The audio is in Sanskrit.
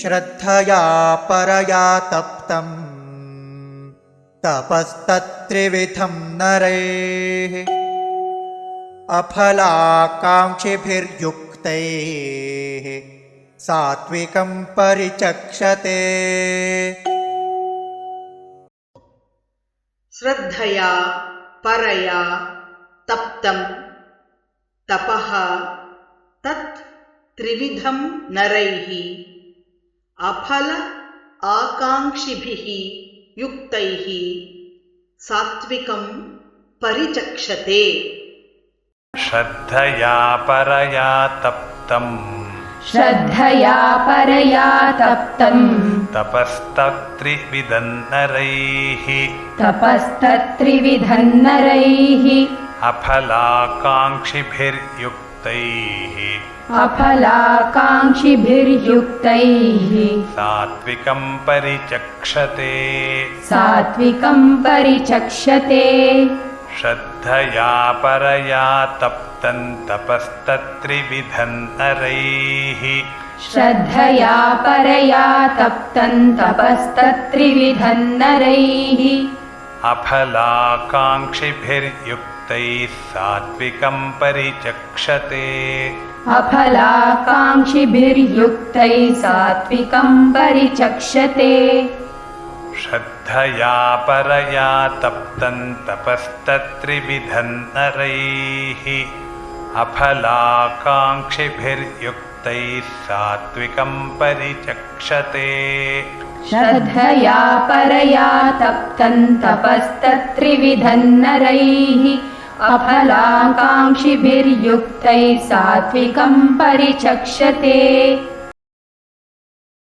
श्रद्धया परया तप्तम् तपस्तत्त्रिविधं नरैः अफलाकाङ्क्षिभिर्युक्तैः सात्विकं परिचक्षते। श्रद्धया परया तप्तं तपः तत् त्रिविधं नरैः। अफल आकाङ्क्षिभिः युक्तैः। सात्विकं परिचक्षते। श्रद्धया परया तप्तम् श्रद्धया परया तप्तम् तपस्तत्त्रिविदन्नरैः तपस्तत्त्रिविधन्नरैः अफलाकाङ्क्षिभिर्युक्तैः अफलाकाङ्क्षिभिर्युक्तैः। सात्विकं परिचक्षते। सात्विकम् परिचक्षते। श्रद्धया परया तप्तं तपस्तत्त्रिविधन्नरैः श्रद्धया परया तप्तम् तपस्तत्त्रिविधन्नरैः अफलाकाङ्क्षिभिर्युक्तैः सात्विकं परिचक्षते। अफलाकाङ्क्षिभिर्युक्तैः सात्विकम् परिचक्षते। श्रद्धया परया तप्तं तपस्तत्त्रिविधन्नरैः। अफलाकाङ्क्षिभिर्युक्तैः सात्विकं परिचक्षते श्रद्धया परया तप्तम् तपस्तत्त्रिविधन्नरैः अफलाकाङ्क्षिभिर्युक्तैः सात्विकम् परिचक्षते